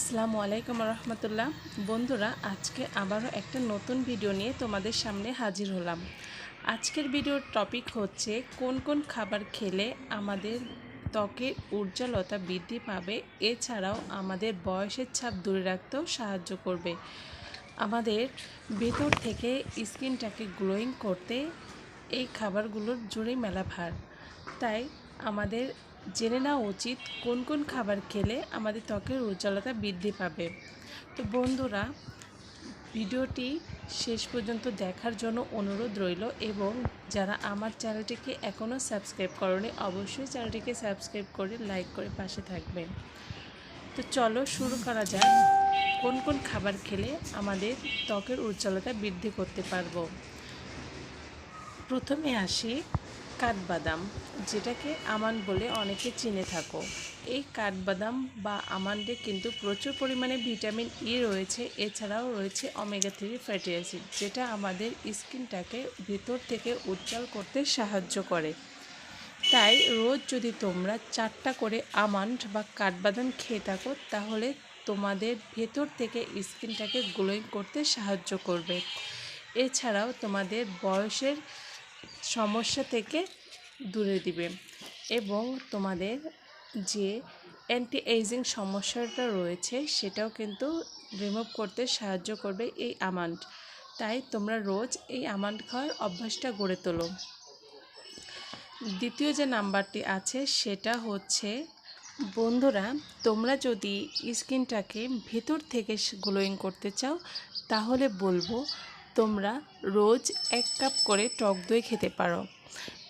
আসসালামু আলাইকুম রহমতুল্লাহ। বন্ধুরা, আজকে আবারও একটা নতুন ভিডিও নিয়ে তোমাদের সামনে হাজির হলাম। আজকের ভিডিওর টপিক হচ্ছে, কোন কোন খাবার খেলে আমাদের ত্বকের উজ্জ্বলতা বৃদ্ধি পাবে, এছাড়াও আমাদের বয়সের ছাপ দূরে রাখতেও সাহায্য করবে। আমাদের ভেতর থেকে স্কিনটাকে গ্লোয়িং করতে এই খাবারগুলোর জুড়ে মেলা ভার। তাই আমাদের জেনে নেওয়া উচিত কোন কোন খাবার খেলে আমাদের ত্বকের উজ্জ্বলতা বৃদ্ধি পাবে। তো বন্ধুরা, ভিডিওটি শেষ পর্যন্ত দেখার জন্য অনুরোধ রইল এবং যারা আমার চ্যানেলটিকে এখনও সাবস্ক্রাইব করনি, অবশ্যই চ্যানেলটিকে সাবস্ক্রাইব করে লাইক করে পাশে থাকবেন। তো চলো শুরু করা যাক, কোন কোন খাবার খেলে আমাদের ত্বকের উজ্জ্বলতা বৃদ্ধি করতে পারব? প্রথমে আসি কাঠবাদাম, যেটাকে আমান বলে অনেকে চিনে থাকো। এই কাঠবাদাম বা আমান্ডে কিন্তু প্রচুর পরিমাণে ভিটামিন ই রয়েছে, এছাড়াও রয়েছে অমেগা থ্রি ফ্যাটি অ্যাসিড যেটা আমাদের স্কিনটাকে ভেতর থেকে উজ্জ্বল করতে সাহায্য করে। তাই রোজ যদি তোমরা চারটা করে আমন্ড বা কাঠবাদাম খেয়ে থাকো, তাহলে তোমাদের ভেতর থেকে স্কিনটাকে গ্লোয়িং করতে সাহায্য করবে। এছাড়াও তোমাদের বয়সের সমস্যা থেকে দূরে দিবে এবং তোমাদের যে অ্যান্টি এইজিং সমস্যাটা রয়েছে সেটাও কিন্তু রিমুভ করতে সাহায্য করবে এই আমান্ড তাই তোমরা রোজ এই আমান্ড খাওয়ার অভ্যাসটা গড়ে তোলো। দ্বিতীয় যে নাম্বারটি আছে সেটা হচ্ছে, বন্ধুরা, তোমরা যদি স্কিনটাকে ভেতর থেকে গ্লোয়িং করতে চাও, তাহলে বলব তোমরা রোজ এক কাপ করে টক দই খেতে পারো।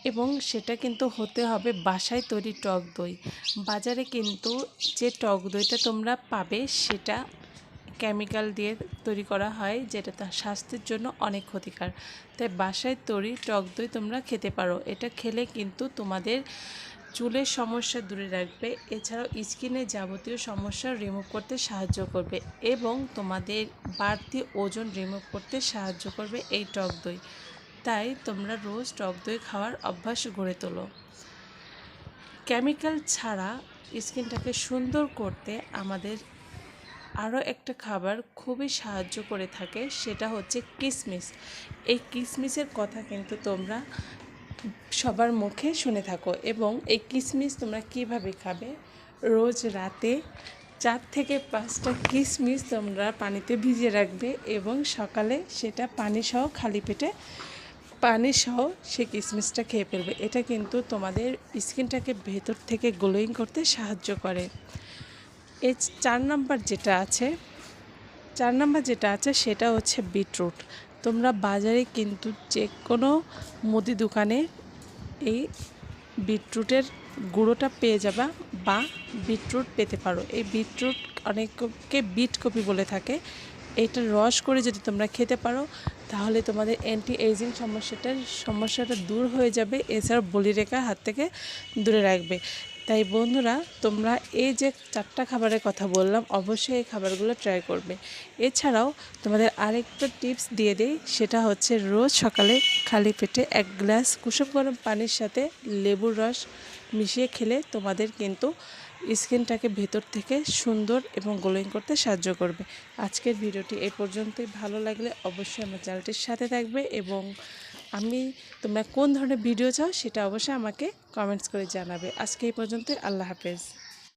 এবং সেটা কিন্তু হতে হবে বাসায় তৈরি টক দই। বাজারে কিন্তু যে টক দইটা তোমরা পাবে, সেটা কেমিক্যাল দিয়ে তৈরি করা হয়, যেটা তার স্বাস্থ্যের জন্য অনেক ক্ষতিকার। তাই বাসায় তৈরি টক দই তোমরা খেতে পারো। এটা খেলে কিন্তু তোমাদের চুলের সমস্যা দূরে রাখবে। এছাড়াও স্কিনের যাবতীয় সমস্যা রিমুভ করতে সাহায্য করবে এবং তোমাদের বাড়তি ওজন রিমুভ করতে সাহায্য করবে এই টক দই। তাই তোমরা রোজ টক দই খাওয়ার অভ্যাস গড়ে তোলো। কেমিক্যাল ছাড়া স্কিনটাকে সুন্দর করতে আমাদের আরও একটা খাবার খুবই সাহায্য করে থাকে, সেটা হচ্ছে কিসমিস। এই কিসমিসের কথা কিন্তু তোমরা সবার মুখে শুনে থাকো এবং এই কিসমিস তোমরা কীভাবে খাবে? রোজ রাতে চার থেকে পাঁচটা কিসমিস তোমরা পানিতে ভিজিয়ে রাখবে এবং সকালে সেটা পানি সহ খালি পেটে পানি সহ সে কিসমিসটা খেয়ে ফেলবে। এটা কিন্তু তোমাদের স্কিনটাকে ভেতর থেকে গ্লোয়িং করতে সাহায্য করে। এই চার নাম্বার যেটা আছে, চার নাম্বার যেটা আছে সেটা হচ্ছে বিটরুট। তোমরা বাজারে কিন্তু যে কোনো মুদি দোকানে এই বিটরুটের গুঁড়োটা পেয়ে যাবা বা বিটরুট পেতে পারো। এই বিটরুট অনেককে বিট কপি বলে থাকে। এটা রস করে যদি তোমরা খেতে পারো, তাহলে তোমাদের অ্যান্টি এইজিং সমস্যাটার, সমস্যাটা দূর হয়ে যাবে। এছাড়া বলিরেখা হাত থেকে দূরে রাখবে। তাই বন্ধুরা, তোমরা এই যে চারটা খাবারের কথা বললাম, অবশ্যই এই খাবারগুলো ট্রাই করবে। এছাড়াও তোমাদের আরেকটা টিপস দিয়ে দিই, সেটা হচ্ছে রোজ সকালে খালি পেটে এক গ্লাস কুসুম গরম পানির সাথে লেবুর রস মিশিয়ে খেলে তোমাদের কিন্তু স্কিনটাকে ভেতর থেকে সুন্দর এবং গ্লোয়িং করতে সাহায্য করবে। আজকের ভিডিওটি এই পর্যন্তই। ভালো লাগলে অবশ্যই আমার চ্যানেলটির সাথে থাকবে এবং আমি তোমরা কোন ধরনের ভিডিও চাও সেটা অবশ্যই আমাকে কমেন্টস করে জানাবে। আজকে এই পর্যন্ত আল্লাহ হাফেজ।